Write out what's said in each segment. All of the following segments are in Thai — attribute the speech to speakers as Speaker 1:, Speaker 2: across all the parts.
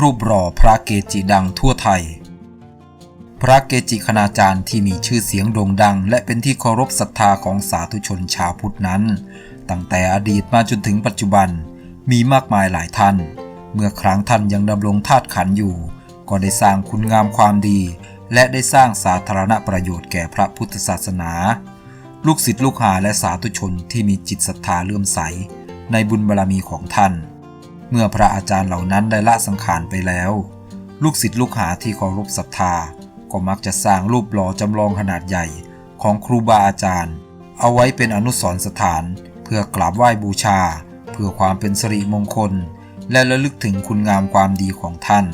Speaker 1: รูปหล่อพระเกจิดังทั่วไทย พระเกจิคณาจารย์ที่มีชื่อเสียงโด่งดัง และเป็นที่เคารพศรัทธาของสาธุชนชาวพุทธนั้น ตั้งแต่อดีตมาจนถึงปัจจุบันมีมากมายหลายท่าน เมื่อครั้งท่านยังดำรงธาตุขันอยู่ ก็ได้สร้างคุณงามความดี และได้สร้างสาธารณประโยชน์แก่พระพุทธศาสนา ลูกศิษย์ลูกหาและสาธุชนที่มีจิตศรัทธาเลื่อมใส ในบุญบารรมีของท่าน เมื่อพระอาจารย์เหล่านั้นได้ละสังขารไปแล้ว ลูกศิษย์ลูกหาที่เคารพศรัทธา ก็มักจะสร้างรูปหล่อจำลองขนาดใหญ่ของครูบาอาจารย์ เอาไว้เป็นอนุสรณ์สถาน เพื่อกราบไหว้บูชา เพื่อความเป็นสิริมงคล และระลึกถึงคุณงามความดีของท่าน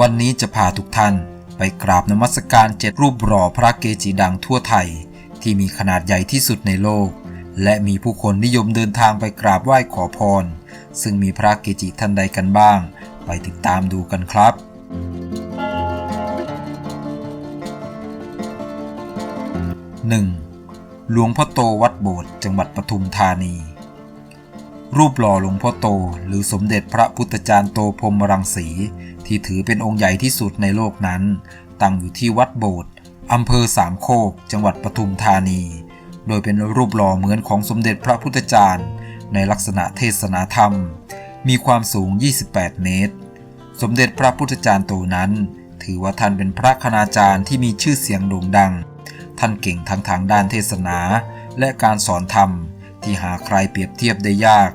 Speaker 1: วันนี้จะพาทุกท่านไปกราบนมัสการเจ็ดรูปหล่อพระเกจิดังทั่วไทย ที่มีขนาดใหญ่ที่สุดในโลก และมีผู้คนนิยมเดินทางไปกราบไหว้ขอพร ซึ่งมีพระเกจิท่านใดกันบ้าง ไปติดตามดูกันครับ 1. หลวงพ่อโตวัดโบสถ์จังหวัดปทุมธานี รูปหล่อหลวงพ่อโตหรือสมเด็จพระพุทธจารย์โตพรมรังสี ที่ถือเป็นองค์ใหญ่ที่สุดในโลกนั้น ตั้งอยู่ที่วัดโบสถ์อำเภอสามโคก จังหวัดปทุมธานี โดยเป็นรูปหล่อเหมือนของสมเด็จพระพุทธจารย์ ในลักษณะเทศนาธรรม มีความสูง 28 เมตร สมเด็จพระพุทธจารย์โตนั้น ถือว่าท่านเป็นพระคณาจารย์ที่มีชื่อเสียงโด่งดัง ท่านเก่งทั้งทางด้านเทศนาและการสอนธรรมที่หาใครเปรียบเทียบได้ยาก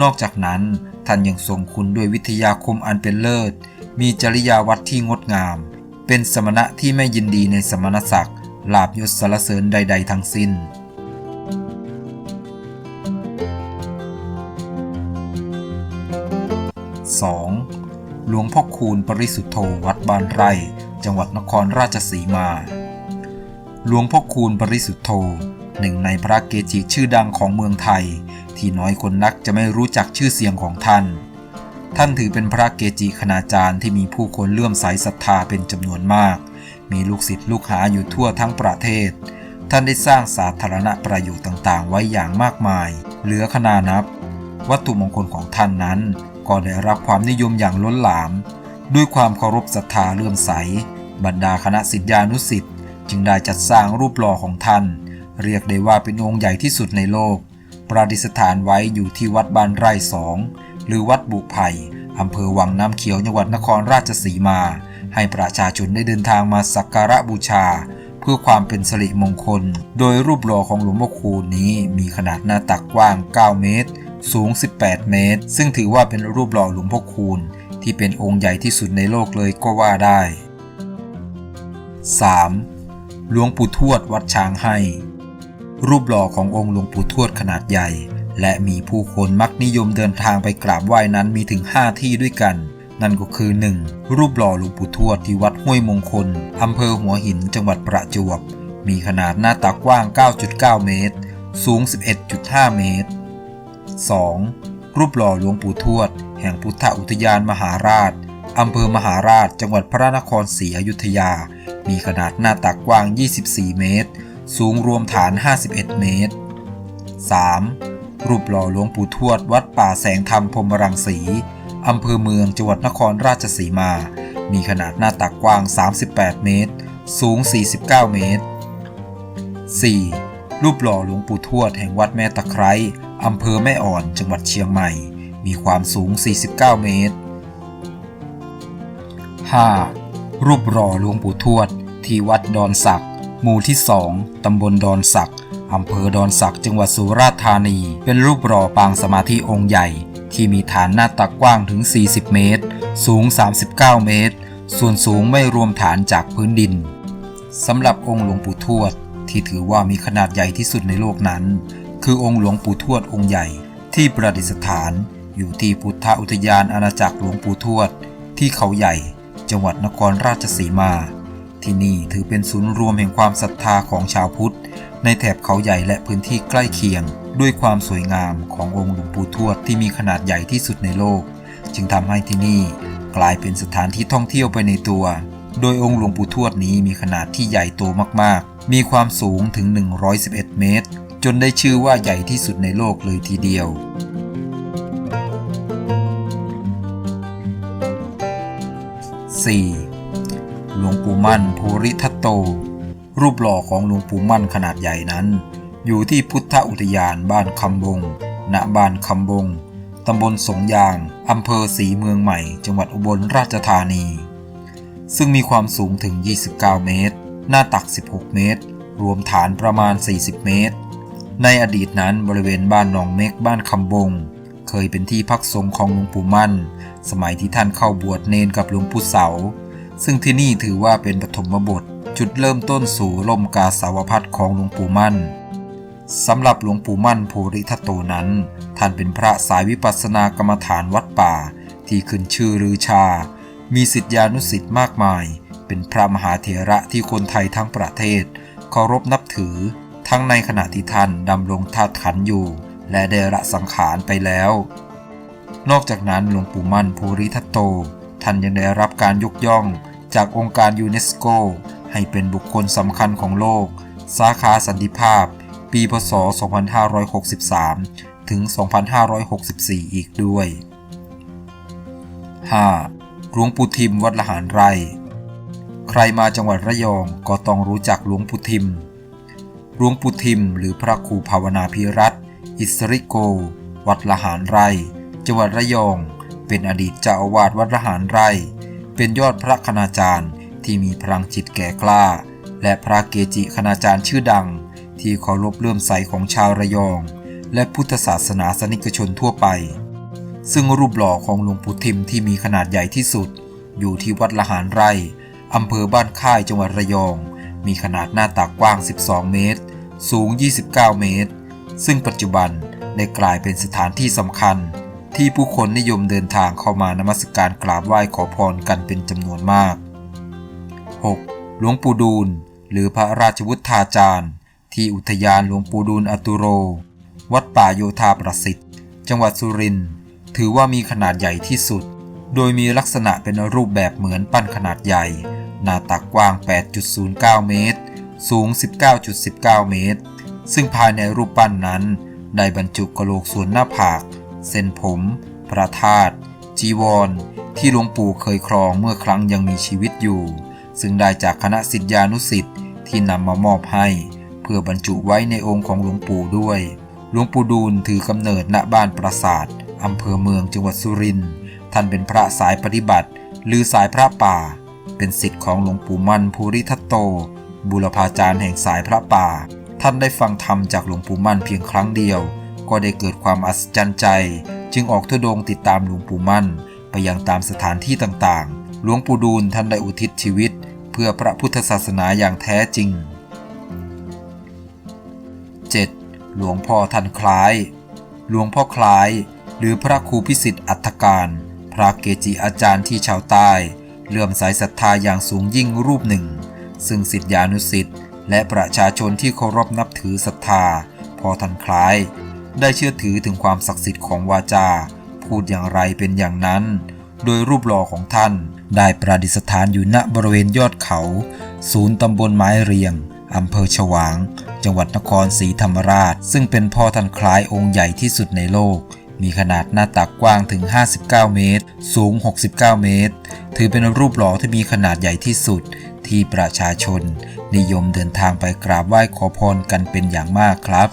Speaker 1: นอกจากนั้นท่านยังทรงคุณด้วยวิทยาคมอันเป็นเลิศ มีจริยาวัดที่งดงาม เป็นสมณะที่ไม่ยินดีในสมณศักดิ์ลาบยศสารเสริญใด ๆ ทั้งสิ้น 2. หลวงพ่อคูณปริสุทธโธวัดบ้านไร่ จังหวัดนครราชสีมา หลวงพ่อคูณปริสุทธโธหนึ่งในพระเกจิชื่อดังของเมืองไทย ที่น้อยคนนักจะไม่รู้จักชื่อเสียงของท่าน ท่านถือเป็นพระเกจิคณาจารย์ที่มีผู้คนเลื่อมใสศรัทธาเป็นจำนวนมาก มีลูกศิษย์ลูกหาอยู่ทั่วทั้งประเทศ ท่านได้สร้างสาธารณประโยชน์ต่างๆ ไว้อย่างมากมาย เหลือขนานับ วัตถุมงคลของท่านนั้น ก็ได้รับความนิยมอย่างล้นหลาม ด้วยความเคารพศรัทธาเลื่อมใส บรรดาคณะศิษยานุศิษย์จึงได้จัดสร้างรูปหล่อของท่าน เรียกได้ว่าเป็นองค์ใหญ่ที่สุดในโลก ประดิษฐานไว้อยู่ที่วัดบ้านไร่สองหรือวัดบุไผ่อำเภอวังน้ำเขียวจังหวัดนครราชสีมา ให้ประชาชนได้เดินทางมาสักการะบูชา เพื่อความเป็นสิริมงคล โดยรูปหล่อของหลวงพ่อคูณนี้มีขนาดหน้าตักกว้าง 9 เมตร สูง 18 เมตร ซึ่งถือว่าเป็นรูปหล่อหลวงพ่อคูณ ที่เป็นองค์ใหญ่ที่สุดในโลกเลยก็ว่าได้ 3. หลวงปู่ทวดวัดช้างให้ รูปหล่อขององค์หลวงปู่ทวดขนาดใหญ่ และมีผู้คนมักนิยมเดินทางไปกราบไหว้นั้นมีถึง 5 ที่ด้วยกัน นั่นก็คือ 1. รูปหล่อหลวงปู่ทวดที่วัดห้วยมงคลอำเภอหัวหินจังหวัดประจวบมีขนาดหน้าตักกว้าง 9.9 เมตร สูง 11.5 เมตร 2. รูปหล่อหลวงปู่ทวด แห่งพุทธอุทยานมหาราชอำเภอมหาราชจังหวัดพระนครศรีอยุธยา มีขนาดหน้าตักกว้าง 24 เมตร สูงรวมฐาน 51 เมตร 3. รูปหล่อหลวงปู่ทวดวัดป่าแสงธรรมพรมรังสี อำเภอเมืองจังหวัดนครราชสีมา มีขนาดหน้าตักกว้าง 38 เมตร สูง 49 เมตร 4. รูปหล่อหลวงปู่ทวดแห่งวัดแม่ตะไคร้ อำเภอแม่อ่อนจังหวัดเชียงใหม่ มีความสูง 49 เมตร 5. รูปหล่อหลวงปู่ทวด ที่วัดดอนสักหมู่ที่ 2 ตำบลดอนสักอำเภอดอนสักจังหวัดสุราษฎร์ธานี เป็นรูปหล่อปางสมาธิองค์ใหญ่ ที่มีฐานหน้าตักกว้างถึง 40 เมตร สูง 39 เมตร ส่วนสูงไม่รวมฐานจากพื้นดินสำหรับองค์หลวงปู่ทวด ที่ถือว่ามีขนาดใหญ่ที่สุดในโลกนั้น คือองค์หลวงปู่ทวดองค์ใหญ่ที่ประดิษฐาน อยู่ที่พุทธอุทยานอาณาจักรหลวงปู่ทวด ที่เขาใหญ่ จังหวัดนครราชสีมา ที่นี่ถือเป็นศูนย์รวมแห่งความศรัทธาของชาวพุทธ ในแถบเขาใหญ่และพื้นที่ใกล้เคียง ด้วยความสวยงามขององค์หลวงปู่ทวดที่มีขนาดใหญ่ที่สุดในโลก จึงทำให้ที่นี่กลายเป็นสถานที่ท่องเที่ยวไปในตัว โดยองค์หลวงปู่ทวดนี้มีขนาดที่ใหญ่โตมากๆ มีความสูงถึง 111 เมตร จนได้ชื่อว่าใหญ่ที่สุดในโลกเลยทีเดียว 4. หลวงปู่มั่นภูริทัตโต รูปหล่อของหลวงปู่มั่นขนาดใหญ่นั้น อยู่ที่พุทธอุทยานบ้านคำบง ณ บ้านคำบง ตำบลสงยาง อำเภอศรีเมืองใหม่ จังหวัดอุบลราชธานี ซึ่งมีความสูงถึง 29 เมตร หน้าตัก 16 เมตร รวมฐานประมาณ 40 เมตร ในอดีตนั้นบริเวณบ้านหนองเม็กบ้านคำบง เคยเป็นที่พักสงฆ์ของหลวงปู่มั่น สมัยที่ท่านเข้าบวชเนนกับหลวงปู่เสา ซึ่งที่นี่ถือว่าเป็นปฐมบท จุดเริ่มต้นสู่ลมกาสาวพัดของหลวงปู่มั่นสำหรับหลวงปู่มั่นโพริทัตโตนั้น ท่านเป็นพระสายวิปัสสนากรรมฐานวัดป่า ที่ขึ้นชื่อรือชา มีสิทธิานุสิทธิ์มากมาย เป็นพระมหาเถระที่คนไทยทั้งประเทศเคารพนับถือ ทั้งในขณะที่ท่านดำรงธาตุขันอยู่ และได้ละสังขารไปแล้ว นอกจากนั้นหลวงปู่มั่นภูริทัตโต ท่านยังได้รับการยกย่องจากองค์การยูเนสโก ให้เป็นบุคคลสำคัญของโลก สาขาสันติภาพ ปีพศ 2563 ถึง 2564 อีกด้วย 5. หลวงปู่ทิมวัดละหารไร่ใครมาจังหวัดระยองก็ต้องรู้จักหลวงปู่ทิม หลวงปู่ทิม หรือพระครูภาวนาพิรัตอิสริโก วัดละหารไร่จังหวัดระยอง เป็นอดีตเจ้าอาวาสวัดละหารไร่เป็นยอดพระคณาจารย์ที่มีพลังจิตแก่กล้า และพระเกจิคณาจารย์ชื่อดัง ที่เคารพเลื่อมใสของชาวระยอง และพุทธศาสนาสนิกชนทั่วไป ซึ่งรูปหล่อของหลวงปู่ทิมที่มีขนาดใหญ่ที่สุด อยู่ที่วัดละหารไร่อำเภอบ้านค่ายจังหวัดระยอง มีขนาดหน้าตักกว้าง 12 เมตร สูง 29 เมตร ซึ่งปัจจุบันได้กลายเป็นสถานที่สำคัญ ที่ผู้คนนิยมเดินทางเข้ามานมัสการกราบไหว้ขอพรกันเป็นจำนวนมาก 6. หลวงปู่ดูล หรือพระราชวุฒาจารย์ ที่อุทยานหลวงปู่ดูลอตุโร วัดป่าโยธาประสิทธิ์ จังหวัดสุรินทร์ถือว่ามีขนาดใหญ่ที่สุด โดยมีลักษณะเป็นรูปแบบเหมือนปั้นขนาดใหญ่ หน้าตักกว้าง 8.09 เมตร สูง 19.19 เมตร ซึ่งภายในรูปปั้นนั้น ได้บรรจุกระโหลกส่วนหน้าผาก เส้นผม พระธาตุ จีวร ที่หลวงปู่เคยครองเมื่อครั้งยังมีชีวิตอยู่ ซึ่งได้จากคณะศิษยานุศิษย์ที่นำมามอบให้ เพื่อบรรจุไว้ในองค์ของหลวงปู่ด้วย หลวงปู่ดูลถือกำเนิดณบ้านปราสาทอำเภอเมืองจังหวัดสุรินทร์ ท่านเป็นพระสายปฏิบัติ หรือสายพระป่า เป็นศิษย์ของหลวงปู่มั่นภูริทัตโต บุรพาจารย์แห่งสายพระป่า ท่านได้ฟังธรรมจากหลวงปู่มั่นเพียงครั้งเดียว ก็ได้เกิดความอัศจรรย์ใจ จึงออกทุดงติดตามหลวงปู่มั่น ไปยังตามสถานที่ต่างๆ หลวงปู่ดูลท่านได้อุทิศชีวิต เพื่อพระพุทธศาสนาอย่างแท้จริง 7. หลวงพ่อท่านคล้าย หลวงพ่อคล้าย หรือพระครูพิสิทธิ์อัฏฐการ พระเกจิอาจารย์ที่ชาวใต้ เลื่อมสศรัทธาอย่างสูงยิ่งรูปหนึ่ง ซึ่งศิษยานุศิษย์และประชาชนที่เคารพนับถือศรัทธา พอท่านคล้าย ได้เชื่อถือถึงความศักดิ์สิทธิ์ของวาจา พูดอย่างไรเป็นอย่างนั้น โดยรูปหล่อของท่าน ได้ประดิษฐานอยู่ณบริเวณยอดเขา ศูนย์ตำบลไม้เรียงอำเภอฉวาง จังหวัดนครศรีธรรมราช ซึ่งเป็นพ่อท่านคล้ายองค์ใหญ่ที่สุดในโลก มีขนาดหน้าตักกว้างถึง 59 เมตร สูง 69 เมตร ถือเป็นรูปหล่อที่มีขนาดใหญ่ที่สุดที่ประชาชน นิยมเดินทางไปกราบไหว้ขอพรกันเป็นอย่างมากครับ